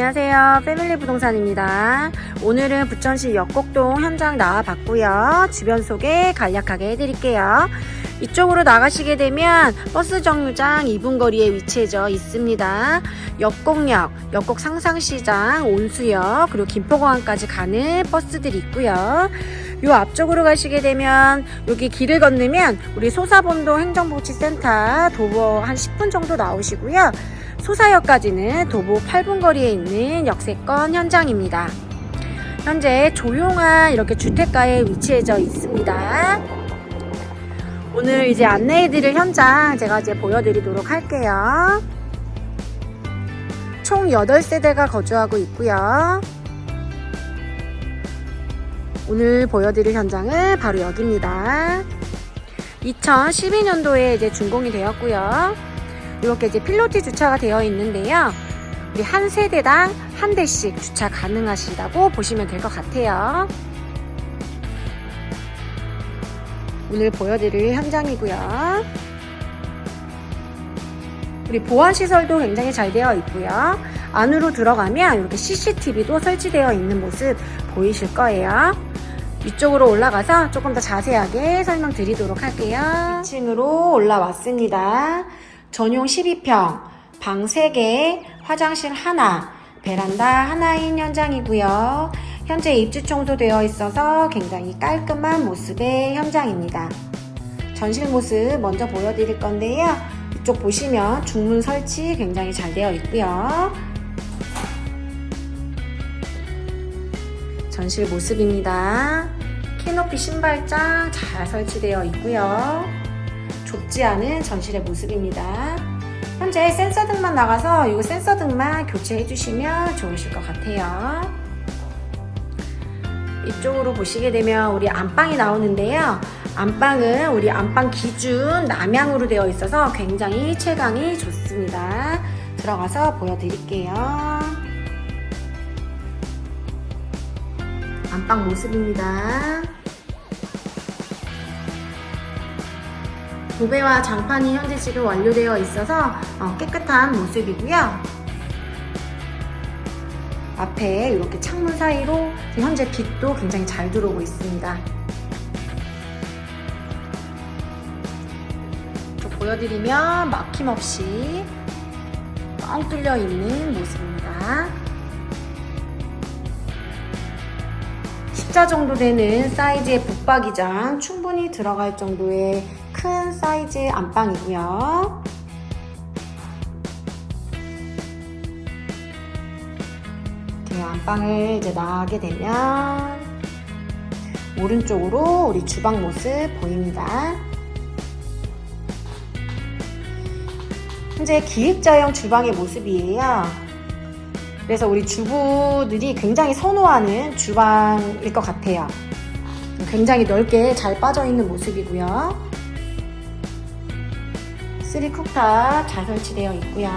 안녕하세요. 패밀리 부동산입니다. 오늘은 부천시 역곡동 현장 나와봤고요. 주변 소개 간략하게 해드릴게요. 이쪽으로 나가시게 되면 버스 정류장 2분 거리에 위치해져 있습니다. 역곡역, 역곡 상상시장, 온수역, 그리고 김포공항까지 가는 버스들이 있고요. 요 앞쪽으로 가시게 되면 여기 길을 건너면 우리 소사본동 행정복지센터 도보 한 10분 정도 나오시고요. 소사역까지는 도보 8분 거리에 있는 역세권 현장입니다. 현재 조용한 이렇게 주택가에 위치해져 있습니다. 오늘 이제 안내해드릴 현장 제가 이제 보여드리도록 할게요. 총 8세대가 거주하고 있고요. 오늘 보여드릴 현장은 바로 여기입니다. 2012년도에 이제 준공이 되었고요. 이렇게 이제 필로티 주차가 되어 있는데요. 우리 한 세대당 한 대씩 주차 가능하시다고 보시면 될 것 같아요. 오늘 보여드릴 현장이고요. 우리 보안 시설도 굉장히 잘 되어 있고요. 안으로 들어가면 이렇게 CCTV도 설치되어 있는 모습 보이실 거예요. 위쪽으로 올라가서 조금 더 자세하게 설명드리도록 할게요. 2층으로 올라왔습니다. 전용 12평, 방 3개, 화장실 하나, 베란다 하나인 현장이고요. 현재 입주 청소되어 있어서 굉장히 깔끔한 모습의 현장입니다. 전실 모습 먼저 보여드릴 건데요. 이쪽 보시면 중문 설치 굉장히 잘 되어 있고요. 전실 모습입니다. 키높이 신발장 잘 설치되어 있고요. 좁지 않은 전실의 모습입니다. 현재 센서 등만 나가서 이 센서 등만 교체해 주시면 좋으실 것 같아요. 이쪽으로 보시게 되면 우리 안방이 나오는데요. 안방은 우리 안방 기준 남향으로 되어 있어서 굉장히 채광이 좋습니다. 들어가서 보여드릴게요. 안방 모습입니다. 도배와 장판이 현재 지금 완료되어 있어서 어, 깨끗한 모습이고요. 앞에 이렇게 창문 사이로 현재 빛도 굉장히 잘 들어오고 있습니다. 저 보여드리면 막힘없이 뻥 뚫려 있는 모습입니다. 십자 정도 되는 사이즈의 붙박이장 충분히 들어갈 정도의 큰 사이즈 의 안방이고요. 이렇게 안방을 이제 나가게 되면 오른쪽으로 우리 주방 모습 보입니다. 현재 기획자형 주방의 모습이에요. 그래서 우리 주부들이 굉장히 선호하는 주방일 것 같아요. 굉장히 넓게 잘 빠져 있는 모습이고요. 3 쿡탑 잘 설치되어 있고요.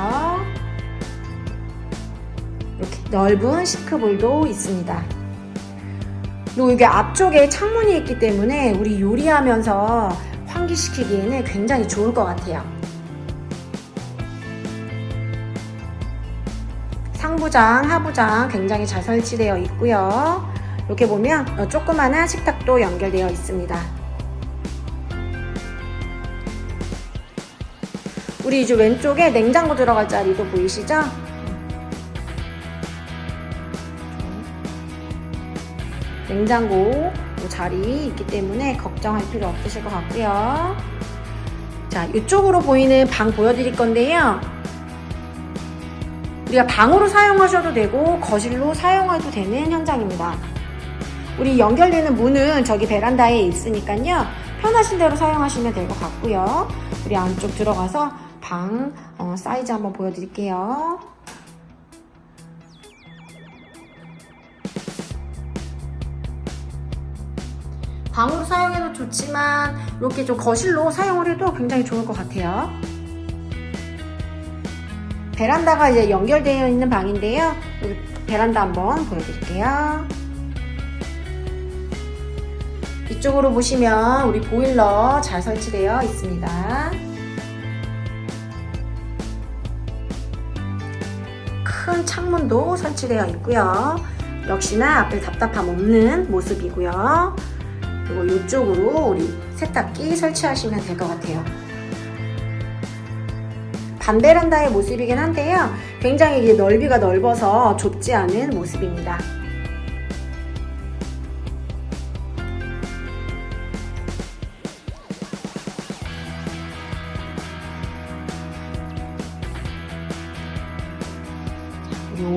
이렇게 넓은 싱크볼도 있습니다. 그리고 이게 앞쪽에 창문이 있기 때문에 우리 요리하면서 환기시키기에는 굉장히 좋을 것 같아요. 상부장, 하부장 굉장히 잘 설치되어 있고요. 이렇게 보면 어, 조그마한 식탁도 연결되어 있습니다. 우리 이제 왼쪽에 냉장고 들어갈 자리도 보이시죠? 냉장고 자리 있기 때문에 걱정할 필요 없으실 것 같고요. 자, 이쪽으로 보이는 방 보여드릴 건데요. 우리가 방으로 사용하셔도 되고 거실로 사용해도 되는 현장입니다. 우리 연결되는 문은 저기 베란다에 있으니까요. 편하신 대로 사용하시면 될 것 같고요. 우리 안쪽 들어가서 방 어, 사이즈 한번 보여드릴게요. 방으로 사용해도 좋지만 이렇게 좀 거실로 사용을 해도 굉장히 좋을 것 같아요. 베란다가 이제 연결되어 있는 방인데요. 베란다 한번 보여드릴게요. 이쪽으로 보시면 우리 보일러 잘 설치되어 있습니다. 창문도 설치되어 있고요. 역시나 앞에 답답함 없는 모습이고요. 그리고 이쪽으로 우리 세탁기 설치하시면 될 것 같아요. 반베란다의 모습이긴 한데요. 굉장히 이게 넓이가 넓어서 좁지 않은 모습입니다.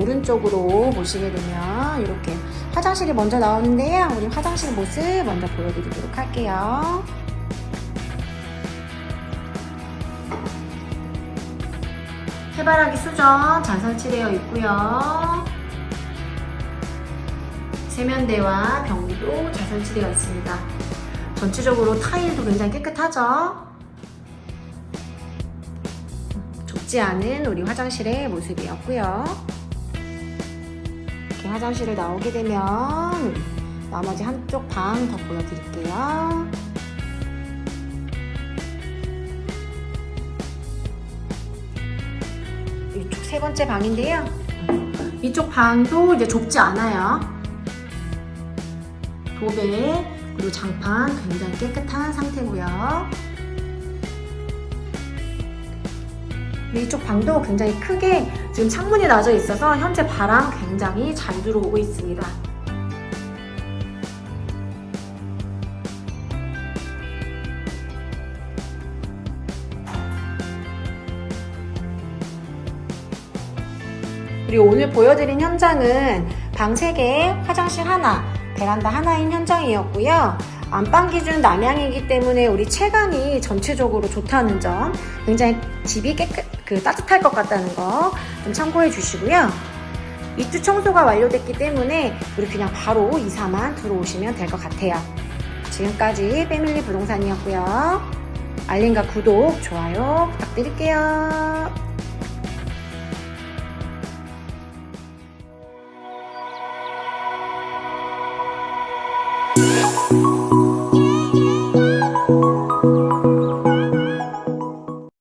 오른쪽으로 보시게 되면 이렇게 화장실이 먼저 나오는데요. 우리 화장실 모습 먼저 보여드리도록 할게요. 해바라기 수전 잘 설치되어 있고요. 세면대와 변기도 잘 설치되어 있습니다. 전체적으로 타일도 굉장히 깨끗하죠? 좁지 않은 우리 화장실의 모습이었고요. 화장실을 나오게 되면 나머지 한쪽 방 더 보여드릴게요. 이쪽 세 번째 방인데요. 이쪽 방도 이제 좁지 않아요. 도배 그리고 장판 굉장히 깨끗한 상태고요. 이쪽 방도 굉장히 크게 지금 창문이 나져 있어서 현재 바람 굉장히 잘 들어오고 있습니다. 그리고 오늘 보여드린 현장은 방 3개, 화장실 하나, 베란다 하나인 현장이었고요. 안방 기준 남향이기 때문에 우리 채광이 전체적으로 좋다는 점, 굉장히 집이 깨끗, 그 따뜻할 것 같다는 거 좀 참고해 주시고요. 입주 청소가 완료됐기 때문에 우리 그냥 바로 이사만 들어오시면 될 것 같아요. 지금까지 패밀리 부동산이었고요. 알림과 구독, 좋아요 부탁드릴게요.